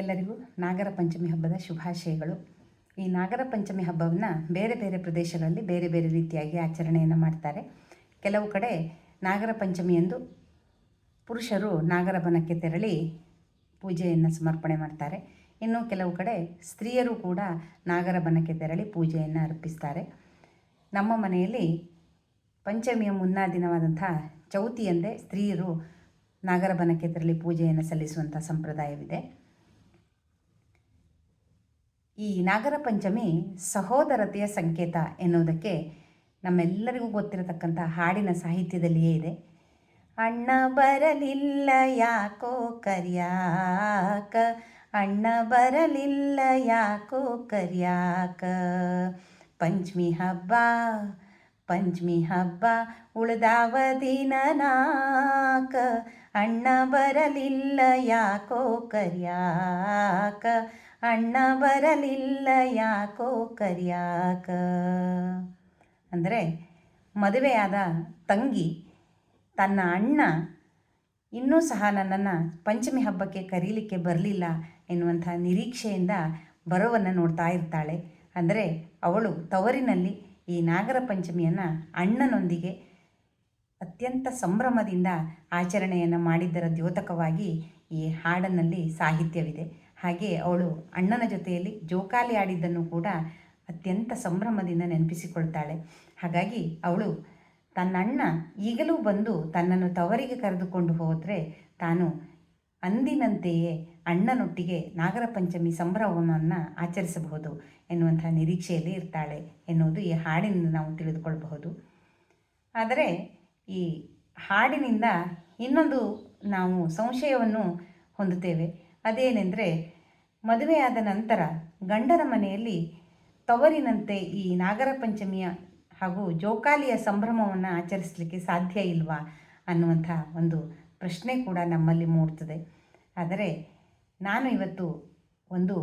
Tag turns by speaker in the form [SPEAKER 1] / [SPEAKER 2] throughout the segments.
[SPEAKER 1] ಎಲ್ಲರಿಗೂ ನಾಗರ ಪಂಚಮಿ ಹಬ್ಬದ ಶುಭಾಶಯಗಳು. ಈ ನಾಗರ ಪಂಚಮಿ ಹಬ್ಬವನ್ನು ಬೇರೆ ಬೇರೆ ಪ್ರದೇಶಗಳಲ್ಲಿ ಬೇರೆ ಬೇರೆ ರೀತಿಯಾಗಿ ಆಚರಣೆಯನ್ನು ಮಾಡ್ತಾರೆ. ಕೆಲವು ಕಡೆ ನಾಗರ ಪಂಚಮಿಯಂದು ಪುರುಷರು ನಾಗರ ಬನಕ್ಕೆ ತೆರಳಿ ಪೂಜೆಯನ್ನು ಸಮರ್ಪಣೆ ಮಾಡ್ತಾರೆ. ಇನ್ನು ಕೆಲವು ಕಡೆ ಸ್ತ್ರೀಯರು ಕೂಡ ನಾಗರ ಬನಕ್ಕೆ ತೆರಳಿ ಪೂಜೆಯನ್ನು ಅರ್ಪಿಸ್ತಾರೆ. ನಮ್ಮ ಮನೆಯಲ್ಲಿ ಪಂಚಮಿಯ ಮುನ್ನಾ ದಿನವಾದಂಥ ಚೌತಿಯಂದೇ ಸ್ತ್ರೀಯರು ನಾಗರ ಬನಕ್ಕೆ ತೆರಳಿ ಪೂಜೆಯನ್ನು ಸಲ್ಲಿಸುವಂಥ ಸಂಪ್ರದಾಯವಿದೆ. ಈ ನಾಗರ ಪಂಚಮಿ ಸಹೋದರತೆಯ ಸಂಕೇತ ಎನ್ನುವುದಕ್ಕೆ ನಮ್ಮೆಲ್ಲರಿಗೂ ಗೊತ್ತಿರತಕ್ಕಂಥ ಹಾಡಿನ ಸಾಹಿತ್ಯದಲ್ಲಿಯೇ ಇದೆ. ಅಣ್ಣ ಬರಲಿಲ್ಲ ಯಾಕೋ ಕರ್ಯಾಕ? ಅಣ್ಣ ಬರಲಿಲ್ಲ ಯಾಕೋ ಕರ್ಯಾಕ? ಪಂಚಮಿ ಹಬ್ಬ ಪಂಚಮಿ ಹಬ್ಬ ಉಳಿದಾವ ದಿನ ನಾಕ ಅಣ್ಣ ಬರಲಿಲ್ಲ ಯಾಕೋ ಕರ್ಯಾಕ? ಅಣ್ಣ ಬರಲಿಲ್ಲ ಯಾಕೋ ಕರಿಯಾಕ? ಅಂದರೆ ಮದುವೆಯಾದ ತಂಗಿ ತನ್ನ ಅಣ್ಣ ಇನ್ನೂ ಸಹ ನನ್ನನ್ನು ಪಂಚಮಿ ಹಬ್ಬಕ್ಕೆ ಕರೀಲಿಕ್ಕೆ ಬರಲಿಲ್ಲ ಎನ್ನುವಂಥ ನಿರೀಕ್ಷೆಯಿಂದ ಬರೋವನ್ನು ನೋಡ್ತಾ ಇರ್ತಾಳೆ. ಅಂದರೆ ಅವಳು ತವರಿನಲ್ಲಿ ಈ ನಾಗರ ಪಂಚಮಿಯನ್ನು ಅಣ್ಣನೊಂದಿಗೆ ಅತ್ಯಂತ ಸಂಭ್ರಮದಿಂದ ಆಚರಣೆಯನ್ನು ಮಾಡಿದ್ದರ ದ್ಯೋತಕವಾಗಿ ಈ ಹಾಡನಲ್ಲಿ ಸಾಹಿತ್ಯವಿದೆ. ಹಾಗೆ ಅವಳು ಅಣ್ಣನ ಜೊತೆಯಲ್ಲಿ ಜೋಕಾಲಿ ಆಡಿದ್ದನ್ನು ಕೂಡ ಅತ್ಯಂತ ಸಂಭ್ರಮದಿಂದ ನೆನಪಿಸಿಕೊಳ್ತಾಳೆ. ಹಾಗಾಗಿ ಅವಳು ತನ್ನ ಅಣ್ಣ ಈಗಲೂ ಬಂದು ತನ್ನನ್ನು ತವರಿಗೆ ಕರೆದುಕೊಂಡು ಹೋದರೆ ತಾನು ಅಂದಿನಂತೆಯೇ ಅಣ್ಣನೊಟ್ಟಿಗೆ ನಾಗರ ಪಂಚಮಿ ಸಂಭ್ರಮವನ್ನು ಆಚರಿಸಬಹುದು ಎನ್ನುವಂಥ ನಿರೀಕ್ಷೆಯಲ್ಲಿ ಇರ್ತಾಳೆ ಎನ್ನುವುದು ಈ ಹಾಡಿನಿಂದ ನಾವು ತಿಳಿದುಕೊಳ್ಳಬಹುದು ಆದರೆ ಈ ಹಾಡಿನಿಂದ ಇನ್ನೊಂದು ನಾವು ಸಂಶಯವನ್ನು ಹೊಂದುತ್ತೇವೆ. ಅದೇನೆಂದರೆ ಮದುವೆಯಾದ ನಂತರ ಗಂಡನ ಮನೆಯಲ್ಲಿ ತವರಿನಂತೆ ಈ ನಾಗರ ಪಂಚಮಿಯ ಹಾಗೂ ಜೋಕಾಲಿಯ ಸಂಭ್ರಮವನ್ನು ಆಚರಿಸಲಿಕ್ಕೆ ಸಾಧ್ಯ ಇಲ್ವಾ ಅನ್ನುವಂಥ ಒಂದು ಪ್ರಶ್ನೆ ಕೂಡ ನಮ್ಮಲ್ಲಿ ಮೂಡ್ತದೆ. ಆದರೆ ನಾನು ಇವತ್ತು ಒಂದು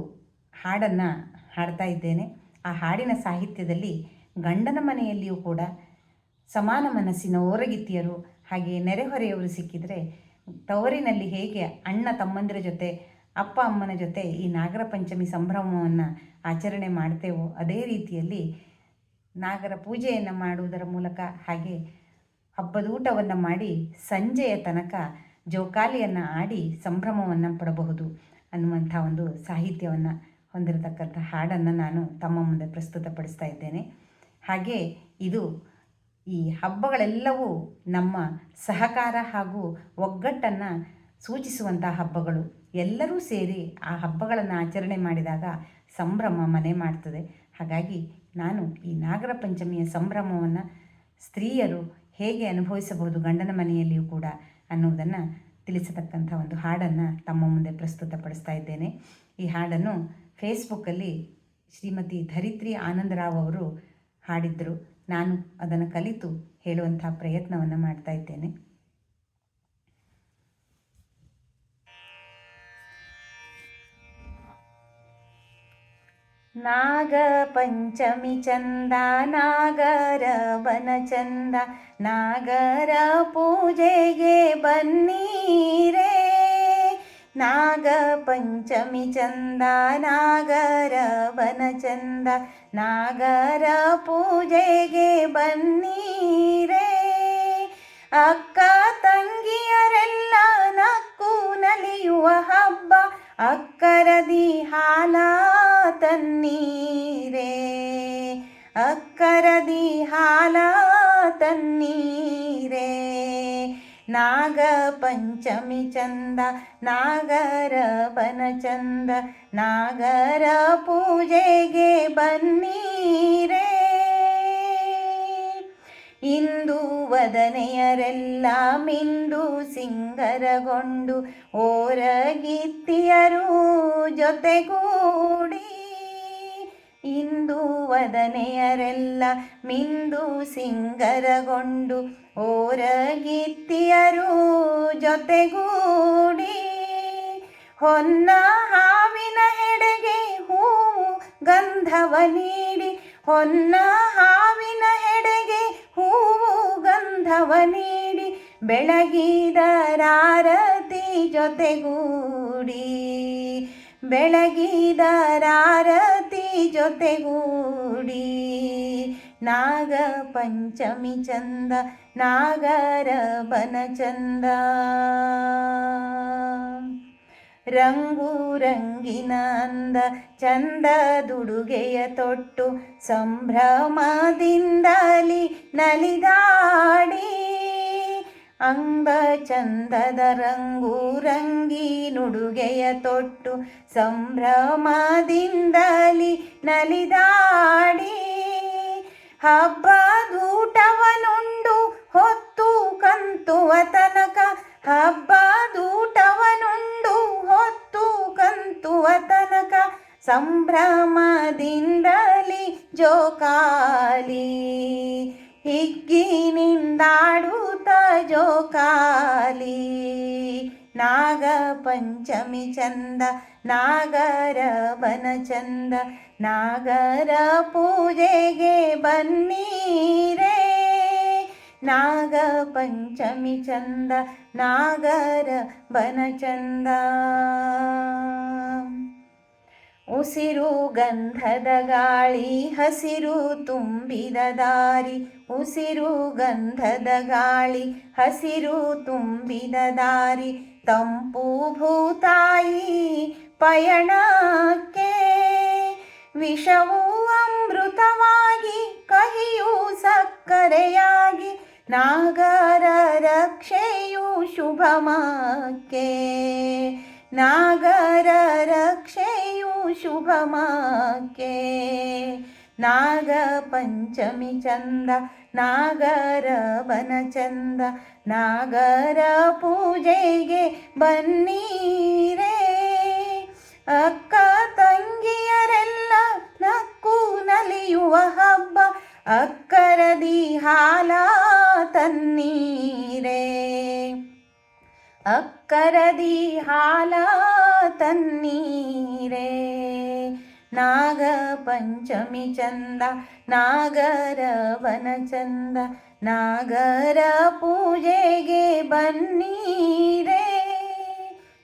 [SPEAKER 1] ಹಾಡನ್ನು ಹಾಡ್ತಾ ಇದ್ದೇನೆ. ಆ ಹಾಡಿನ ಸಾಹಿತ್ಯದಲ್ಲಿ ಗಂಡನ ಮನೆಯಲ್ಲಿಯೂ ಕೂಡ ಸಮಾನ ಮನಸ್ಸಿನ ಓರಗಿತ್ತಿಯರು ಹಾಗೆ ನೆರೆಹೊರೆಯವರು ಸಿಕ್ಕಿದರೆ ತವರಿನಲ್ಲಿ ಹೇಗೆ ಅಣ್ಣ ತಮ್ಮಂದಿರ ಜೊತೆ, ಅಪ್ಪ ಅಮ್ಮನ ಜೊತೆ ಈ ನಾಗರ ಪಂಚಮಿ ಸಂಭ್ರಮವನ್ನು ಆಚರಣೆ ಮಾಡ್ತೇವೋ, ಅದೇ ರೀತಿಯಲ್ಲಿ ನಾಗರ ಪೂಜೆಯನ್ನು ಮಾಡುವುದರ ಮೂಲಕ ಹಾಗೆ ಹಬ್ಬದೂಟವನ್ನು ಮಾಡಿ ಸಂಜೆಯ ತನಕ ಜೋಕಾಲಿಯನ್ನು ಆಡಿ ಸಂಭ್ರಮವನ್ನು ಪಡಬಹುದು ಅನ್ನುವಂಥ ಒಂದು ಸಾಹಿತ್ಯವನ್ನು ಹೊಂದಿರತಕ್ಕಂಥ ಹಾಡನ್ನು ನಾನು ತಮ್ಮ ಮುಂದೆ ಪ್ರಸ್ತುತಪಡಿಸ್ತಾ ಇದ್ದೇನೆ. ಹಾಗೆ ಇದು ಈ ಹಬ್ಬಗಳೆಲ್ಲವೂ ನಮ್ಮ ಸಹಕಾರ ಹಾಗೂ ಒಗ್ಗಟ್ಟನ್ನು ಸೂಚಿಸುವಂಥ ಹಬ್ಬಗಳು. ಎಲ್ಲರೂ ಸೇರಿ ಆ ಹಬ್ಬಗಳನ್ನು ಆಚರಣೆ ಮಾಡಿದಾಗ ಸಂಭ್ರಮ ಮನೆ ಮಾಡ್ತದೆ. ಹಾಗಾಗಿ ನಾನು ಈ ನಾಗರ ಪಂಚಮಿಯ ಸಂಭ್ರಮವನ್ನು ಸ್ತ್ರೀಯರು ಹೇಗೆ ಅನುಭವಿಸಬಹುದು ಗಂಡನ ಮನೆಯಲ್ಲಿಯೂ ಕೂಡ ಅನ್ನುವುದನ್ನು ತಿಳಿಸತಕ್ಕಂಥ ಒಂದು ಹಾಡನ್ನು ತಮ್ಮ ಮುಂದೆ ಪ್ರಸ್ತುತಪಡಿಸ್ತಾ ಇದ್ದೇನೆ. ಈ ಹಾಡನ್ನು ಫೇಸ್ಬುಕ್ಕಲ್ಲಿ ಶ್ರೀಮತಿ ಧರಿತ್ರಿ ಆನಂದರಾವ್ ಅವರು ಹಾಡಿದ್ದರು ನಾನು ಅದನ್ನು ಕಲಿತು ಹೇಳುವಂಥ ಪ್ರಯತ್ನವನ್ನು ಮಾಡ್ತಾ ಇದ್ದೇನೆ. ನಾಗ ಪಂಚಮಿ ಚಂದ ನಾಗರ ಬನ ಚಂದ ನಾಗರ ನಾಗ ಪಂಚಮಿ ಚಂದ, ನಾಗರ ಬನ ಚಂದ, ನಾಗರ ಪೂಜೆಗೆ ಬನ್ನೀರೇ. ಅಕ್ಕ ತಂಗಿಯರೆಲ್ಲ ನಕ್ಕು ನಲಿಯುವ ಹಬ್ಬ, ಅಕ್ಕರದಿ ಹಾಲ ತನ್ನೀರೇ. ಅಕ್ಕರದಿ ಹಾಲ ತನ್ನೀರೇ. ನಾಗ ಪಂಚಮಿ ಚಂದ ನಾಗರ ಬನ ಚಂದ, ನಾಗರ ಪೂಜೆಗೆ ಬನ್ನೀರೇ. ಇಂದು ವದನೆಯರೆಲ್ಲ ಮಿಂದು ಸಿಂಗರಗೊಂಡು, ಓರಗಿತ್ತಿಯರು ಜೊತೆಗೂಡಿ. ಇಂದು ವದನೆಯರೆಲ್ಲ ಮಿಂದು ಸಿಂಗರಗೊಂಡು ಓರಗಿತ್ತಿಯರು ಜೊತೆಗೂಡಿ ಹೊನ್ನ ಹಾವಿನ ಹೆಡೆಗೆ ಹೂವು ಗಂಧವ ನೀಡಿ ಹೊನ್ನ ಹಾವಿನ ಹೆಡೆಗೆ ಹೂವು ಗಂಧವ ನೀಡಿ ಬೆಳಗಿದರಾರತಿ ಜೊತೆಗೂಡಿ ಬೆಳಗಿದರಾರತಿ ಜೊತೆಗೂಡಿ ನಾಗ ಪಂಚಮಿ ಚಂದ, ನಾಗರ ಬನ ಚಂದ. ರಂಗು ರಂಗಿನ ಅಂದ ದುಡುಗೆಯ ತೊಟ್ಟು, ಸಂಭ್ರಮದಿಂದಲಿ ನಲಿದಾಡಿ ಅಂಗ ಚಂದದ ರಂಗು ನುಡುಗೆಯ ತೊಟ್ಟು ಸಂಭ್ರಮದಿಂದಲಿ ನಲಿದಾಡಿ ಹಬ್ಬದೂಟವನುಂಡು ಹೊತ್ತು ಕಂತುವ ತನಕ ಹಬ್ಬದೂಟವನುಂಡು ಹೊತ್ತು ಕಂತುವ ತನಕ ಸಂಭ್ರಮದಿಂದಲಿ ಜೋಕಾಲಿ ಹಿಗ್ಗಿನಿಂದಾಡುತ್ತ चोकाली नाग पञ्चमी चन्द नागर वन चन्द नागर पूजे गे बन्नी चन्द नागर बनचन्द ಉಸಿರು ಗಂಧದ ಗಾಳಿ, ಹಸಿರು ತುಂಬಿದ ದಾರಿ. ಉಸಿರು ಗಂಧದ ಗಾಳಿ, ಹಸಿರು ತುಂಬಿದ ದಾರಿ. ತಂಪು ಭೂತಾಯಿ ಪಯಣಕ್ಕೆ ವಿಷವು ಅಮೃತವಾಗಿ, ಕಹಿಯೂ ಸಕ್ಕರೆಯಾಗಿ. ನಾಗರ ರಕ್ಷೆಯು ಶುಭಮಕ್ಕೆ ನಾಗರ ರಕ್ಷೆಯು ಶುಭಮಕ್ಕೆ ನಾಗ ಪಂಚಮಿ ಚಂದ ನಾಗರ ಬನ ಚಂದ ನಾಗರ ಪೂಜೆಗೆ ಬನ್ನೀರೇ ಅಕ್ಕ ತಂಗಿಯರೆಲ್ಲ नागपञ्चमी नाग नागरवनचन्द चन् नागरवन च नागर पूजे गे बी रे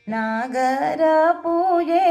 [SPEAKER 1] नागरपूजे